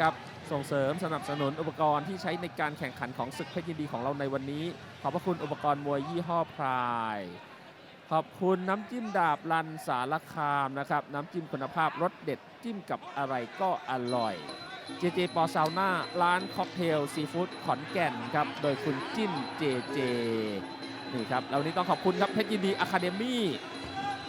ครับ ส่งเสริมสนับสนุนอุปกรณ์ที่ใช้ในการแข่งขันของศึกเพชรยินดีของเราในวันนี้ ขอบพระคุณอุปกรณ์มวยยี่ห้อพราย ขอบคุณน้ำจิ้มดาบลันสารคามนะครับน้ำจิ้มคุณภาพรสเด็ดจิ้มกับอะไรก็อร่อยเจเจปอซาวน่าร้านค็อกเทลซีฟู้ดขอนแก่นครับโดยคุณจิ้มเจเจนี่ครับแล้ววันนี้ต้องขอบคุณครับเพชรยินดีอะคาเดมี่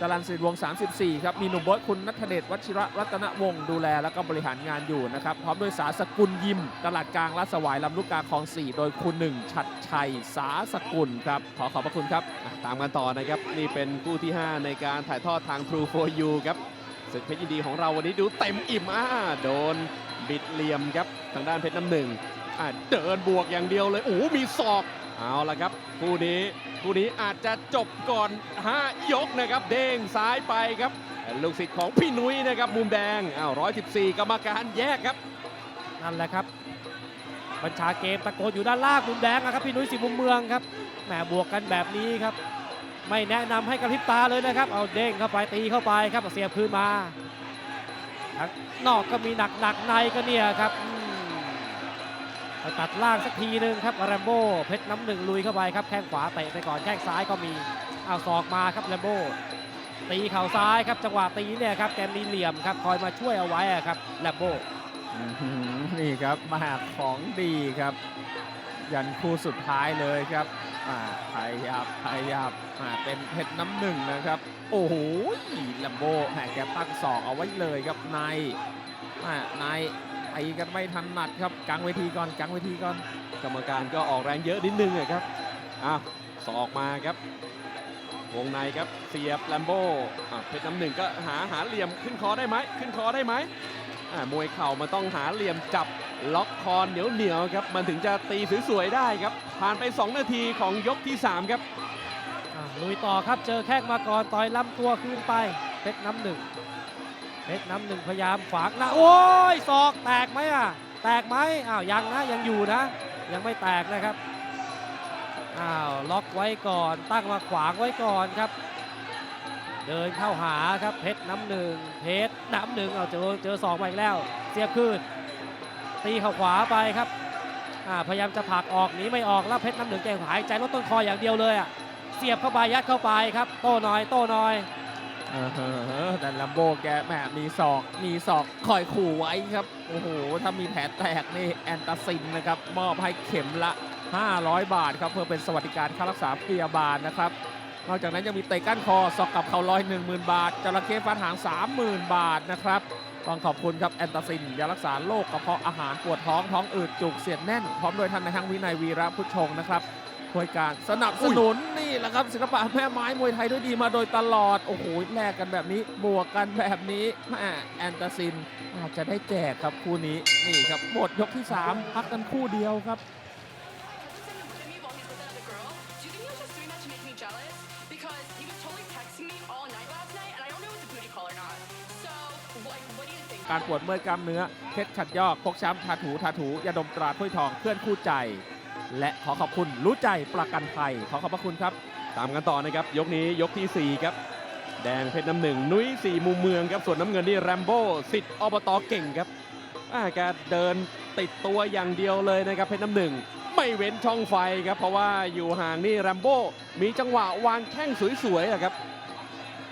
จรันสิริวงศ์34 ครับ มีหนุ่มโบอยคุณนัทเดชวชิระรัตนวงศ์ดูแลแล้วก็บริหารงานอยู่นะครับ พร้อมด้วยสาสกุลยิม ตลาดกลางลาดสวายลำลูกกาคลอง 4 โดยคุณหนึ่งชัดชัยสาสกุลครับ ขอขอบพระคุณครับ ตามกันต่อนะครับ นี่เป็นคู่ที่ 5 ในการถ่ายทอดทาง True for You ครับศึกเพชรยินดีของเราวันนี้ดูเต็มอิ่มอ่าโดนบิดเหลี่ยมครับทางด้านเพชรน้ำหนึ่งอ่าเดินบวกอย่างเดียวเลยโอ้มีศอก เอาละครับคู่นี้คู่นี้อาจจะจบก่อน 5 ยกนะครับ เด้งซ้ายไปครับ ลูกศิษย์ของพี่นุ้ยนะครับ มุมแดงอ้าว114 กรรมการแยกครับ นั่นแหละครับ บัญชาเกมตะโกนอยู่ด้านล่างมุมแดงนะครับ พี่นุ้ยสิมุมเมืองครับแหมบวกกันแบบนี้ครับ ไม่แนะนำให้กระพริบตาเลยนะครับ เอาเด้งเข้าไปตีเข้าไปครับเสียบคืนมา นอกก็มีหนักหนักในก็เนี่ยครับ ไปตัดล่างสักทีหนึ่งครับแรมโบ้เพชรน้ำหนึ่งลุยเข้าไปครับแข้งขวาเตะไปก่อนแข้งซ้ายก็มีเอาศอกมาครับแรมโบ้ตีเข่าซ้ายครับจังหวะตีเนี่ยครับแกมีเหลี่ยมครับคอยมาช่วยเอาไว้ครับแรมโบ้นี่ครับมาของดีครับ ยันคู่สุดท้ายเลยครับอ่าพยายามพยายามอ่าเป็นเพชรน้ำหนึ่งนะครับ โอ้โหลัมโบแหมแกตั้งศอกเอาไว้เลยครับในอ่านายไอ้กันไม่ทันหนัดครับกลางเวทีก่อนกลางเวทีก่อน กรรมการก็ออกแรงเยอะนิดนึงอะครับอ้าวสอกมาครับวงในครับเสียบแลมโบ้อะเพชรน้ำหนึ่งก็หาหาเหลี่ยมขึ้นคอได้ไหมขึ้นคอได้ไหมอะมวยเข่ามันต้องหาเหลี่ยมจับล็อกคอเหนียวเหนียวๆครับมันถึงจะตีสวยๆได้ครับ ผ่านไป 2 นาทีของยกที่ 3 ครับอะลุยต่อครับเจอแข้งมาก่อนต่อยลำตัวคืนไปเพชรน้ำหนึ่ง เพชรน้ำหนึ่งพยายามขวางน้าโอ้ยศอกแตกไหมอะ แตกไหมอ้าวยังนะยังอยู่นะ ยังไม่แตกนะครับอ้าวล็อกไว้ก่อน ตั้งมาขวางไว้ก่อนครับ เดินเข้าหาครับเพชรน้ำหนึ่งเพชรน้ำหนึ่งเอาเจอเจอศอกมาอีกแล้ว เสียบคืนตีเข่าขวาไปครับอ่าพยายามจะผลักออกหนีไม่ออกแล้วเพชรน้ำหนึ่งแกหายใจลดต้นคออย่างเดียวเลยอะเสียบเข้าไปยัดเข้าไปครับ โต้น่อย โต้น่อยออ แต่ลัมโบแกแหมมีศอกมีศอกคอยขู่ไว้ครับ โอ้โห ถ้ามีแผลแตกนี่แอนตาซินนะครับ มอบให้เข็มละ 500 บาทครับ เพื่อเป็นสวัสดิการค่ารักษาพยาบาลนะครับ นอกจากนั้นยังมีเตะก้านคอสอกกับเข่าลอย 10,000 บาท จระเข้ฟันหาง 30,000 บาทนะครับต้องขอบคุณครับแอนตาซินยารักษาโรคกระเพาะอาหารปวดท้องท้องอืดจุกเสียดแน่น พร้อมโดยท่านในายห้างวินัยวีระพุทธชงนะครับ ช่วยการสนับสนุนนี่แหละครับศิลปะแม่ไม้มวยไทยด้วยดีมาโดยตลอด โอ้โหแลกกันแบบนี้บวกกันแบบนี้แม่แอนตาซินอาจจะได้แจกครับคู่นี้นี่ครับหมดยกที่ 3 พักกันคู่เดียวครับ Jimmy while he's with another girl? Do you think he was just doing that to make me jealous? Because he was totally texting me all night last night, and I don't know if it's a booty call or not. So, like, what do you think? การปวดเมื่อยกล้ามเนื้อเพชรขัดยอกพกช้ำทาถูทาถูยาดมตราถ้วยทองเพื่อนคู่ใจ และขอขอบคุณรู้ใจประกันภัยขอขอบพระคุณครับ ตามกันต่อนะครับ ยกนี้ยกทีสี่ 4 ครับ แดงเพชรน้ำหนึ่ง นุ้ยสี่มุมเมืองครับ ส่วนน้ำเงินนี่แรมโบ้สิทธิ์อบตเก่งครับอ่าแกเดินติดตัวอย่างเดียวเลยนะครับเพชรน้ำหนึ่ง ไม่เว้นช่องไฟครับ เพราะว่าอยู่ห่างนี่แรมโบ้มีจังหวะวางแข้งสวยๆอะครับ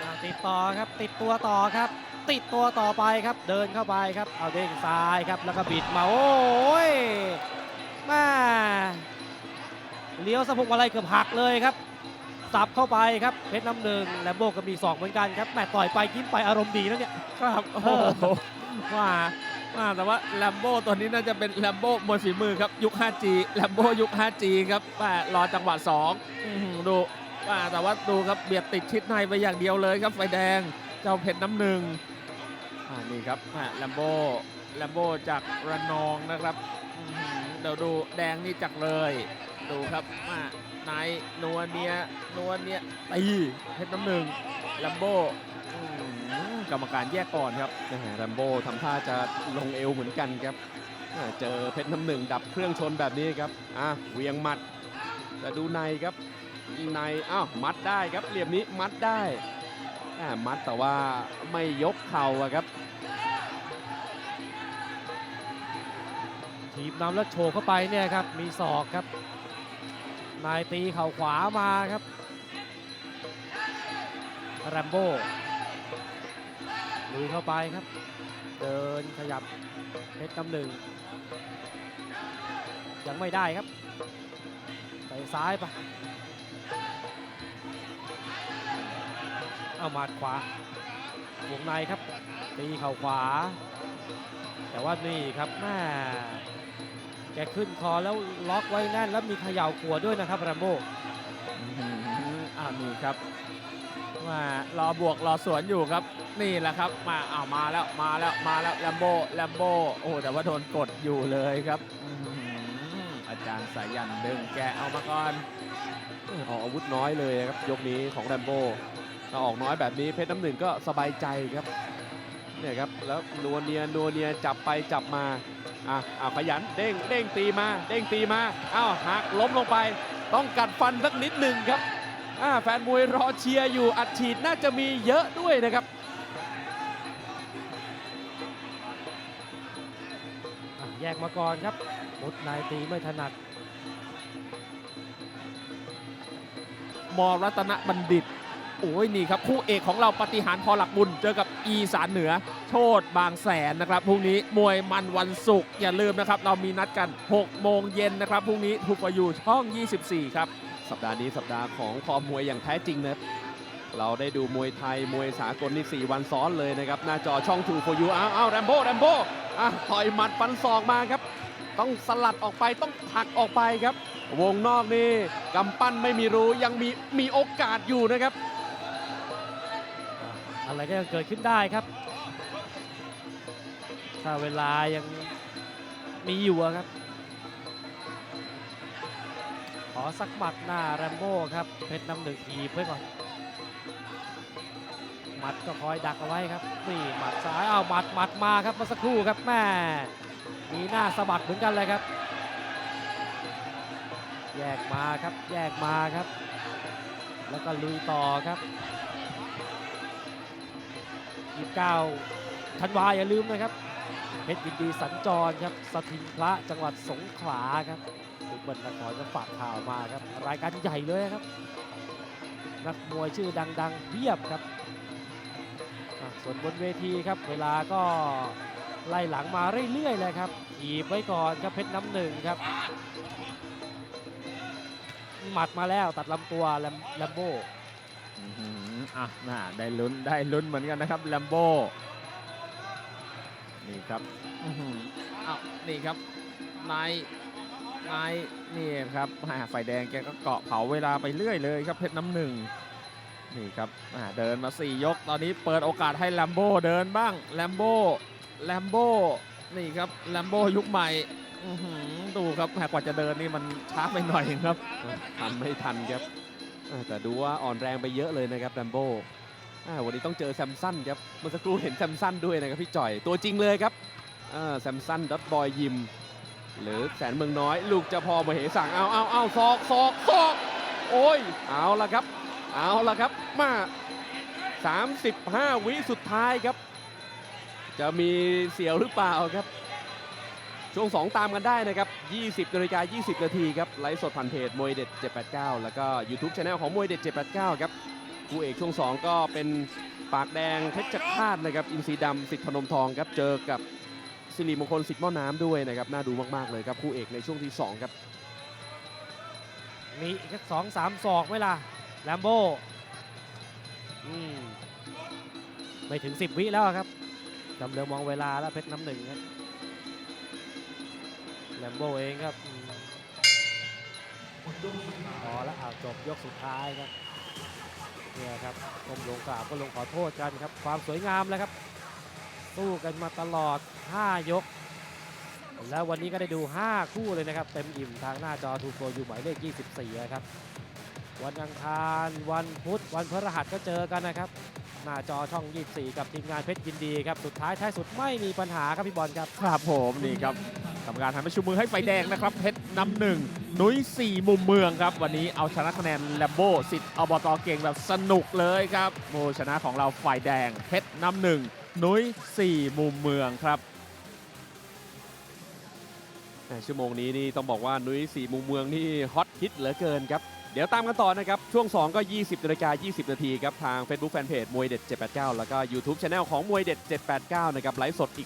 อ่าติดต่อครับ ติดตัวต่อครับ ติดตัวต่อไปครับ เดินเข้าไปครับ เอาเด้งซ้ายครับ แล้วก็บิดมา โอ้ย แม่เลี้ยวสะพกอะไรเกือบหักเลยครับสับเข้าไปครับเพชรน้ำหนึ่งแลมโบก็มีศอกเหมือนกันครับแม่ต่อยไปยิ้มไปอารมณ์ดีนะเนี่ยครับโอ้โหว่าว่าแต่ว่าแลมโบตัวนี้น่าจะเป็นแลมโบมวยฝีมือครับยุค 5G แลมโบยุค 5G ครับแม่รอจังหวะ2อื้อหือดูว่าแต่ว่าดูครับเบียดติดชิดในไปอย่างเดียวเลยครับไฟแดงเจ้าเพชรน้ำหนึ่งอ่านี่ครับแลมโบแลมโบจากระนองนะครับอื้อหือ เดี๋ยวดูแดงนี่จากเลย ดูครับอ่านายนัวเนียนัวเนียตีเพชรน้ำหนึ่งแลมโบอื้อหือกรรมการแยกก่อนครับแหมแรมโบ้ทำท่าจะลงเอวเหมือนกันครับอ่าเจอเพชรน้ำหนึ่งดับเครื่องชนแบบนี้ครับอะเหวียงหมัดแต่ดูในครับในอ้าวมัดได้ครับเหลี่ยมนี้มัดได้อ่ามัดแต่ว่าไม่ยกเข่าอะครับ ทีมนำแล้วโฉบเข้าไปเนี่ยครับ มีศอกครับ นายตีเข่าขวามาครับ แรมโบ้ลุยเข้าไปครับ เดินขยับเพชรน้ำหนึ่ง ยังไม่ได้ครับไปซ้ายไปะเอามาดขวาวงในครับตีเข่าขวา แต่ว่านี่ครับแม่ แกขึ้นคอแล้วล็อกไว้แน่นแล้วมีเขย่าขัวด้วยนะครับแรมโบ้อื้อหืออ่านี่ครับมารอบวกรอสวนอยู่ครับ นี่แหละครับมาอ้าวมาแล้วมาแล้วมาแล้วแลมโบแลมโบโอ้โหแต่ว่าโดนกดอยู่เลยครับอื้อหืออาจารย์สายันดึงแกเอามาก่อนออกอาวุธน้อยเลยครับยกนี้ของแรมโบ้ถ้าออกน้อยแบบนี้เพชรน้ำหนึ่งก็สบายใจครับ เนี่ยครับแล้วนัวเนียนัวเนียจับไปจับมาอะอะขยันเด้งเด้งตีมา เด้งตีมาอ้าวหักล้มลงไป ต้องกัดฟันสักนิดหนึ่งครับอ่าแฟนมวยรอเชียร์อยู่อัดฉีดน่าจะมีเยอะด้วยนะครับอะแยกมาก่อนครับมุดนายตีไม่ถนัดมรัตนบัณฑิต โอ้ยนี่ครับคู่เอกของเราปฏิหารพอหลักบุญ เจอกับอีสานเหนือ โชดบางแสนนะครับพรุ่งนี้มวยมันวันศุกร์อย่าลืมนะครับ เรามีนัดกัน 6 โมงเย็นนะครับพรุ่งนี้ถูกประอยู่ช่อง 24 ครับ สัปดาห์นี้สัปดาห์ของคอมวยอย่างแท้จริงนะเราได้ดูมวยไทยมวยสากลนี่ 4 วันซ้อนเลยนะครับ หน้าจอช่องทูโฟยูอ้าวอ้าวแรมโบ้แรมโบ้อะต่อยหมัดฟันศอกมาครับ ต้องสลัดออกไปต้องผลักออกไปครับ วงนอกนี่กำปั้นไม่มีรู้ยังมีมีโอกาสอยู่นะครับ อะไรก็ยังเกิดขึ้นได้ครับ ถ้าเวลายังมีอยู่ครับ ขอสักหมัดหน้าแรมโบ้ครับ เพชรน้ำหนึ่งทีบไว้ก่อน หมัดก็คอยดักเอาไว้ครับ นี่หมัดซ้ายเอาหมัดหมัดมาครับเมื่อสักครู่ครับแม่มีหน้าสะบัดเหมือนกันเลยครับ แยกมาครับ แยกมาครับ แล้วก็ลุยต่อครับ 29ธันวาอย่าลืมนะครับเพชรยินดีสัญจรครับสถิงพระจังหวัดสงขลาครับทุกเบิลนครก็ฝากข่าวมาครับ รายการใหญ่เลยครับ นักมวยชื่อดังๆเพียบครับ ส่วนบนเวทีครับ เวลาก็ไล่หลังมาเรื่อยๆเลยครับถีบไว้ก่อนครับเพชรน้ำหนึ่งครับหมัดมาแล้วตัดลำตัวแลมแลมโบ อื้อหืออะน่าได้ลุ้นได้ลุ้นเหมือนกันนะครับแลมโบนี่ครับอื้อหืออ้าวนี่ครับนายนายนี่ครับอ่าไฟแดงแกก็เกาะเผาเวลาไปเรื่อยเลยครับเพชรน้ำหนึ่งนี่ครับอ่าเดินมา 4 ยก ตอนนี้เปิดโอกาสให้แลมโบเดินบ้างแลมโบแลมโบนี่ครับแลมโบยุคใหม่อื้อหือดูครับแหมกว่าจะเดินนี่มันช้าไปหน่อยครับทำไม่ทันครับอ่า แต่ดูว่าอ่อนแรงไปเยอะเลยนะครับแรมโบ้วันนี้ต้องเจอแซมสันครับเมื่อสักครู่เห็นแซมสันด้วยนะครับพี่จ่อยตัวจริงเลยครับแซมสันดอทบอยยิม หรือแสนเมืองน้อย ลูกจะพอมาเหสั่งเอาเอาเอาซอกซอกซอกโอ้ยเอาละครับ เอาละครับมา 35 วิสุดท้ายครับ จะมีเสียวหรือเปล่าครับ ช่วง 2 ตามกันได้นะครับ 20นาฬิกา20 นาทีครับ ไลฟ์สดผ่านเพจมวยเด็ด 789 แล้วก็ YouTube c h anel ของมวยเด็ด 789 ครับคู่เอกช่วง 2 ก็เป็นปากแดงเพชรฆาตนะครับ อินทรีดำสิทธิ์พนมทองครับ เจอกับสิริมงคลสิทธิ์ม้อน้ำด้วยนะครับ น่าดูมากๆเลยครับคู่เอกในช่วงที่ 2 ครับ มีอีกสักสองสามศอกไหมล่ะแลมโบอืมไม่ถึง 10 วิแล้วครับจำเรือมองเวลาแล้วเพชรน้ำหนึ่งครับ แลมโบเองครับพอแล้วอาจบยกสุดท้ายครับเนี่ยครับก้มลงกราบก็ลงขอโทษกันครับ ความสวยงามแล้วครับสู้กันมาตลอด 5 ยก แล้ววันนี้ก็ได้ดู 5 คู่เลยนะครับ เต็มอิ่มทางหน้าจอทูโฟอยู่หมายเลข 24นะครับวันอังคารวันพุธวันพฤหัสก็เจอกันนะครับ หน้าจอช่อง 24 กับทีมงานเพชรยินดีครับ สุดท้ายท้ายสุดไม่มีปัญหาครับพี่บอลครับ ครับผมนี่ครับ ทำการทำให้ชูมือให้ไฟแดงนะครับเพชรนำหนึ่งนุ้ยสี่มุมเมืองครับ วันนี้เอาชนะคะแนนแลมโบสิทธิ์อบตเก่งแบบสนุกเลยครับโมชนะของเราฝ่ายแดงเพชรนำหนึ่งนุ้ยสี่มุมเมืองครับชั่วโมงนี้นี่ต้องบอกว่านุ้ยสี่มุมเมืองนี่ฮอตฮิตเหลือเกินครับเดี๋ยวตามกันต่อนะครับ ช่วง 2 ก็ 20นาฬิกา20 นาทีครับ ทาง Facebook Fanpage มวยเด็ด 789 แล้วก็ YouTube Channel ของมวยเด็ด 789 นะครับไลฟ์สดอีก